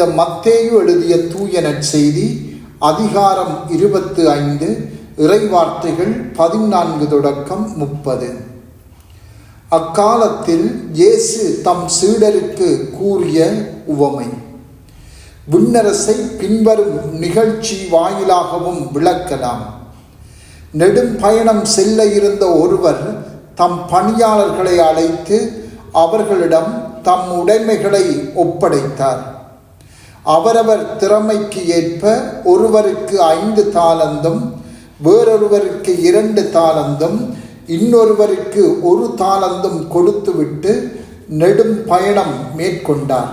புனித மத்தேயு எழுதிய தூய நற்செய்தி அதிகாரம் இருபத்து ஐந்து இறைவார்த்தைகள் பதினான்கு தொடக்கம் முப்பது. அக்காலத்தில் இயேசு தம் சீடருக்கு கூறிய உவமை விண்ணரசை பின்வரும் நிகழ்ச்சி வாயிலாகவும் விளக்கலாம். நெடும் பயணம் செல்ல இருந்த ஒருவர் தம் பணியாளர்களை அழைத்து அவர்களிடம் தம் உடைமைகளை ஒப்படைத்தார். அவரவர் திறமைக்கு ஏற்ப ஒருவருக்கு ஐந்து தாளந்தும் வேறொருவருக்கு இரண்டு தாளந்தும் இன்னொருவருக்கு ஒரு தாளந்தும் கொடுத்துவிட்டு நெடும் பயணம் மேற்கொண்டார்.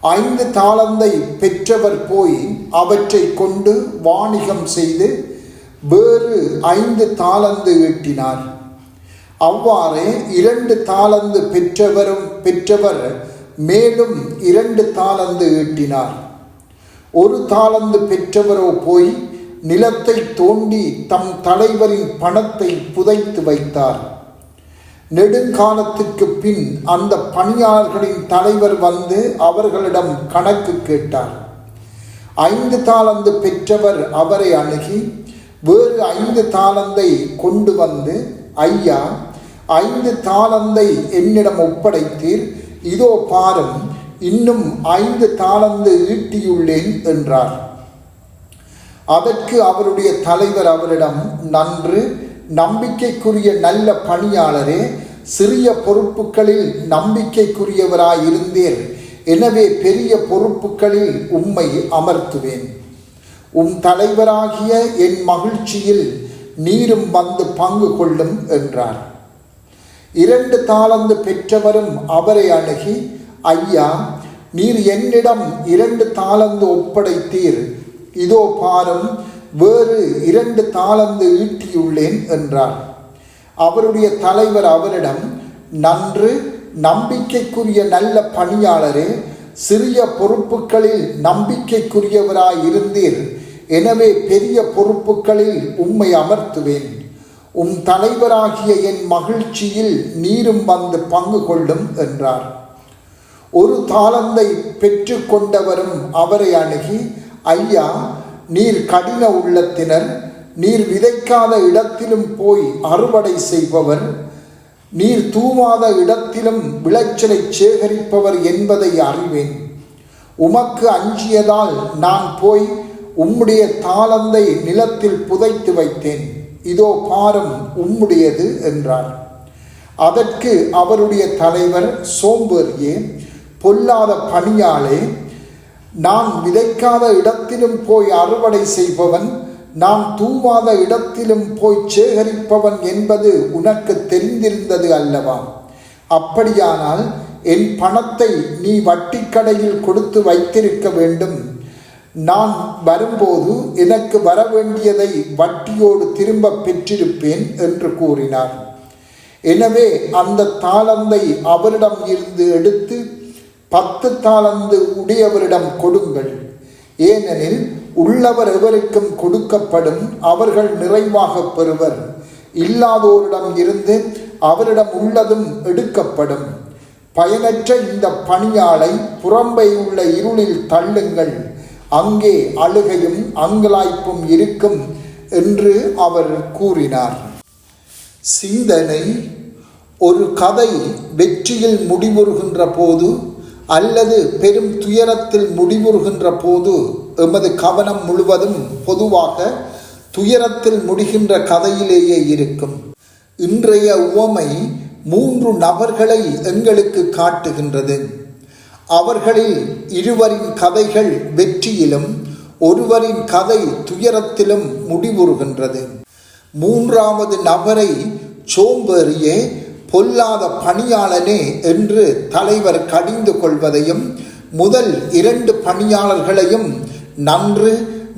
ஐந்து தாளந்தை பெற்றவர் போய் அவற்றை கொண்டு வாணிகம் செய்து வேறு ஐந்து தாளந்து ஈட்டினார். அவ்வாறே இரண்டு தாளந்து பெற்றவரும் பெற்றவர் மேலும் இரண்டு தாளந்து ஈட்டினார். ஒரு தாளந்து பெற்றவரோ போய் நிலத்தை தோண்டி தம் தலைவரின் பணத்தை புதைத்து வைத்தார். நெடுங்காலத்துக்கு பின் அந்த பணியாளர்களின் தலைவர் வந்து அவர்களிடம் கணக்கு கேட்டார். ஐந்து தாளந்து பெற்றவர் அவரை அணுகி வேறு ஐந்து தாளந்தை கொண்டு வந்து ஐயா ஐந்து தாளந்தை என்னிடம் ஒப்படைத்தீர். இதோ பாரும் இன்னும் ஐந்து தாளந்து ஈட்டியுள்ளேன் என்றார். அதற்கு அவருடைய தலைவர் அவரிடம் நன்று நம்பிக்கைக்குரிய நல்ல பணியாளரே சிறிய பொறுப்புகளில் நம்பிக்கைக்குரியவராயிருந்தேன் எனவே பெரிய பொறுப்புகளில் உம்மை அமர்த்துவேன். உம் தலைவராகிய என் மகிழ்ச்சியில் நீரும் வந்து பங்கு கொள்ளும் என்றார். இரண்டு தாளந்து பெற்றவரும் அவரை அணுகி ஐயா நீர் என்னிடம் இரண்டு தாளந்து ஒப்படைத்தீர். இதோ பாரும் வேறு இரண்டு தாளந்து ஈட்டியுள்ளேன் என்றார். அவருடைய தலைவர் அவரிடம் நன்று நம்பிக்கைக்குரிய நல்ல பணியாளரே சிறிய பொறுப்புகளில் நம்பிக்கைக்குரியவராய் இருந்தீர். எனவே பெரிய பொறுப்புகளில் உம்மை அமர்த்துவேன். உம் தலைவராகிய என் மகிழ்ச்சியில் நீரும் வந்து பங்கு கொள்ளும் என்றார். ஒரு தாளந்தை பெற்று கொண்டவரும் அவரை அணுகி ஐயா நீர் கடின உள்ளத்தினர் நீர் விதைக்காத இடத்திலும் போய் அறுவடை செய்பவர் நீர் தூவாத இடத்திலும் விளைச்சலை சேகரிப்பவர் என்பதை அறிவேன். உமக்கு அஞ்சியதால் நான் போய் உம்முடைய தாளந்தை நிலத்தில் புதைத்து வைத்தேன். இதோ பாரம் உம்முடையது என்றார் அதற்கு அவருடைய தலைவர் சோம்பேறியே பொல்லாத பணியாளே நான் விதைக்காத இடத்திலும் போய் அறுவடை செய்பவன் நான் தூவாத இடத்திலும் போய் சேகரிப்பவன் என்பது உனக்கு தெரிந்திருந்தது அல்லவா? அப்படியானால் என் பணத்தை நீ வட்டிக்கடையில் கொடுத்து வைத்திருக்க வேண்டும். நான் வரும்போது எனக்கு வர வேண்டியதை வட்டியோடு திரும்ப பெற்றிருப்பேன் என்று கூறினார். எனவே அந்த தாளந்தை அவரிடம் இருந்து எடுத்து பத்து தாளந்து உடையவரிடம் கொடுங்கள். ஏனெனில் உள்ளவர் எவருக்கும் கொடுக்கப்படும் அவர்கள் நிறைவாக பெறுவர். இல்லாதோரிடம் இருந்து அவரிடம் உள்ளதும் எடுக்கப்படும். பயனற்ற இந்த பணியாளை புறம்பை உள்ள இருளில் தள்ளுங்கள். அங்கே அழுகையும் அங்கலாய்ப்பும் இருக்கும் என்று அவர் கூறினார். சிந்தனை ஒரு கதை வெற்றியில் முடிவுறுகின்ற போது அல்லது பெரும் துயரத்தில் முடிவுறுகின்ற போது எமது கவனம் முழுவதும் பொதுவாக துயரத்தில் முடிகின்ற கதையிலேயே இருக்கும். இன்றைய உவமை மூன்று நபர்களை எங்களுக்கு காட்டுகின்றது. அவர்களில் இருவரின் கதைகள் வெற்றியிலும் ஒருவரின் கதை துயரத்திலும் முடிவுறுகின்றது. மூன்றாவது நபரை சோம்பேறியே பொல்லாத பணியாளனே என்று தலைவர் கடிந்து கொள்வதையும் முதல் இரண்டு பணியாளர்களையும் நன்று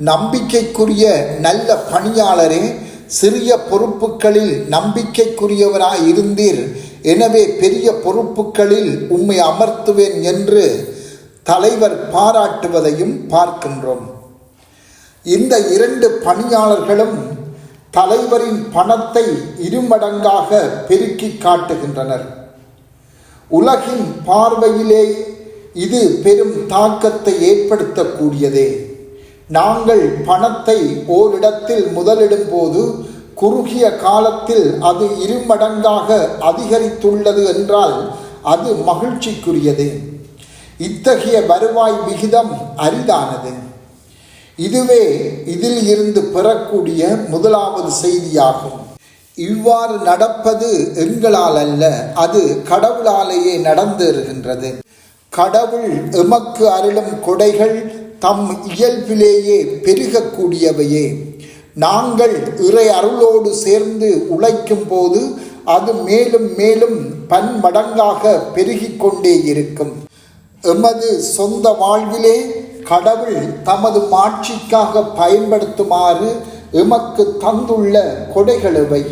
நம்பிக்கைக்குரிய நல்ல பணியாளரே சிறிய பொறுப்புகளில் நம்பிக்கைக்குரியவராய் இருந்தீர். எனவே பெரிய பொறுப்புகளில் உம்மை அமர்த்துவேன் என்று தலைவர் பாராட்டுவதையும் பார்க்கின்றோம். இந்த இரண்டு பணியாளர்களும் தலைவரின் பணத்தை இருமடங்காக பெருக்கி காட்டுகின்றனர். உலகின் பார்வையிலே இது பெரும் தாக்கத்தை ஏற்படுத்தக்கூடியதே. நாங்கள் பணத்தை ஓரிடத்தில் முதலிடும் போது குறுகிய காலத்தில் அது இருமடங்காக அதிகரித்துள்ளது என்றால் அது மகிழ்ச்சிக்குரியது. இத்தகைய வருவாய் விகிதம் அரிதானது. இதுவே இதில் இருந்து பெறக்கூடிய முதலாவது செய்தியாகும். இவ்வாறு நடப்பது எங்களால் அல்ல அது கடவுளாலேயே நடந்தேறுகின்றது. கடவுள் எமக்கு அருளும் கொடைகள் தம் இயல்பிலேயே பெருகக்கூடியவையே. நாங்கள் இறை அருளோடு சேர்ந்து உழைக்கும் போது அது மேலும் மேலும் பன்மடங்காக பெருகிக் கொண்டே இருக்கும். எமது சொந்த வாழ்விலே கடவுள் தமது மாட்சிக்காக பயன்படுத்துமாறு எமக்கு தந்துள்ள கொடைகளவை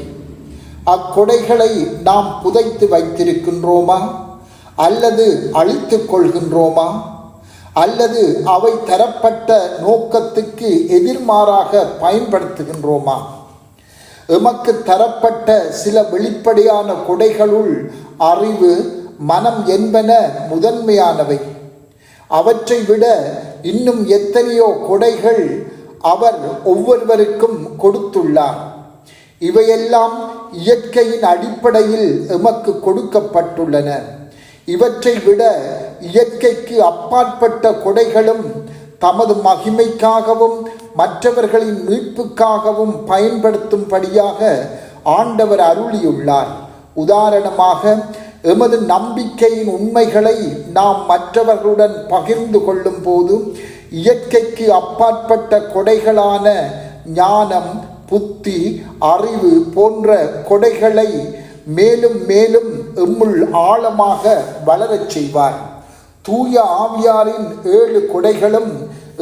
அக்கொடைகளை நாம் புதைத்து வைத்திருக்கின்றோமா? அல்லது அழித்து கொள்கின்றோமா? அல்லது அவை தரப்பட்ட நோக்கத்துக்கு எதிர்மாறாக பயன்படுத்துகின்றோமா? எமக்கு தரப்பட்ட சில வெளிப்படையான கொடைகளுள் அறிவு மனம் என்பன முதன்மையானவை. அவற்றை விட இன்னும் எத்தனையோ கொடைகள் அவர் ஒவ்வொருவருக்கும் கொடுத்துள்ளார். இவையெல்லாம் இயற்கையின் அடிப்படையில் எமக்கு கொடுக்கப்பட்டுள்ளன. இவற்றை விட இயற்கைக்கு அப்பாற்பட்ட கொடைகளும் தமது மகிமைக்காகவும் மற்றவர்களின் மீட்புக்காகவும் பயன்படுத்தும்படியாக ஆண்டவர் அருளியுள்ளார். உதாரணமாக எமது நம்பிக்கையின் உண்மைகளை நாம் மற்றவர்களுடன் பகிர்ந்து கொள்ளும் போது இயற்கைக்கு அப்பாற்பட்ட கொடைகளான ஞானம் புத்தி அறிவு போன்ற கொடைகளை மேலும் மேலும் எம்முள் ஆழமாக வளரச் செய்வார். தூய ஆவியாரின் ஏழு கொடைகளும்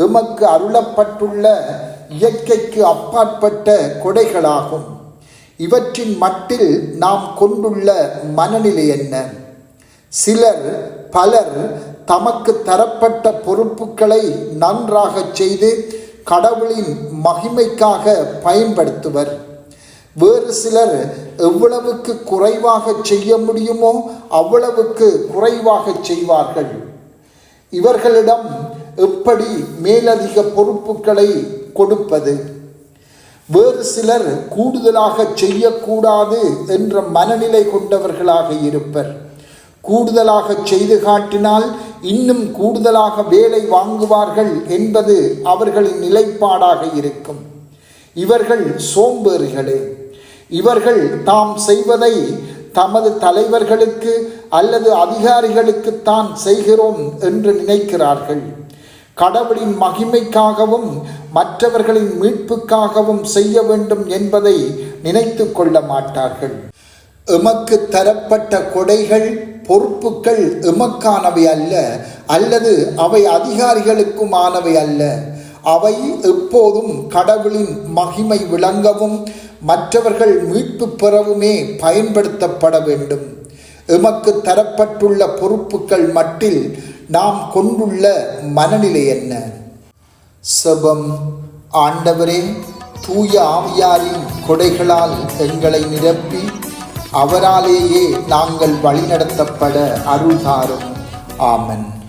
எமக்கு அருளப்பட்டுள்ள இயற்கைக்கு அப்பாற்பட்ட கொடைகளாகும். இவற்றின் மட்டில் நாம் கொண்டுள்ள மனநிலை என்ன? சிலர் பலர் தமக்கு தரப்பட்ட பொறுப்புகளை நன்றாக செய்து கடவுளின் மகிமைக்காக பயன்படுத்துவர். வேறு சிலர் எவ்வளவுக்கு குறைவாக செய்ய முடியுமோ அவ்வளவுக்கு குறைவாக செய்வார்கள். இவர்களிடம் எப்படி மேலதிக பொறுப்புகளை கொடுப்பது? வேறு சிலர் கூடுதலாக செய்யக்கூடாது என்ற மனநிலை கொண்டவர்களாக இருப்பர். கூடுதலாக செய்து காட்டினால் இன்னும் கூடுதலாக வேலை வாங்குவார்கள் என்பது அவர்களின் நிலைப்பாடாக இருக்கும். இவர்கள் சோம்பேறிகளே. இவர்கள் தாம் செய்வதை தமது தலைவர்களுக்கு அல்லது அதிகாரிகளுக்குத்தான் செய்கிறோம் என்று நினைக்கிறார்கள். கடவுளின் மகிமைக்காகவும் மற்றவர்களின் மீட்புக்காகவும் செய்ய வேண்டும் என்பதை நினைத்து கொள்ள மாட்டார்கள். எமக்கு தரப்பட்ட கொடைகள் பொறுப்புகள் எமக்கானவை அல்ல அல்லது அவை அதிகாரிகளுக்குமானவை அல்ல. அவை எப்போதும் கடவுளின் மகிமை விளங்கவும் மற்றவர்கள் மீட்பு பெறவுமே பயன்படுத்தப்பட வேண்டும். எமக்கு தரப்பட்டுள்ள பொறுப்புகள் மட்டில் நாம் கொண்டுள்ள மனநிலை என்ன? செபம். ஆண்டவரே தூய ஆவியாரின் கொடைகளால் எங்களை நிரப்பி அவராலேயே நாங்கள் வழிநடத்தப்பட அருள்தாரும். ஆமன்.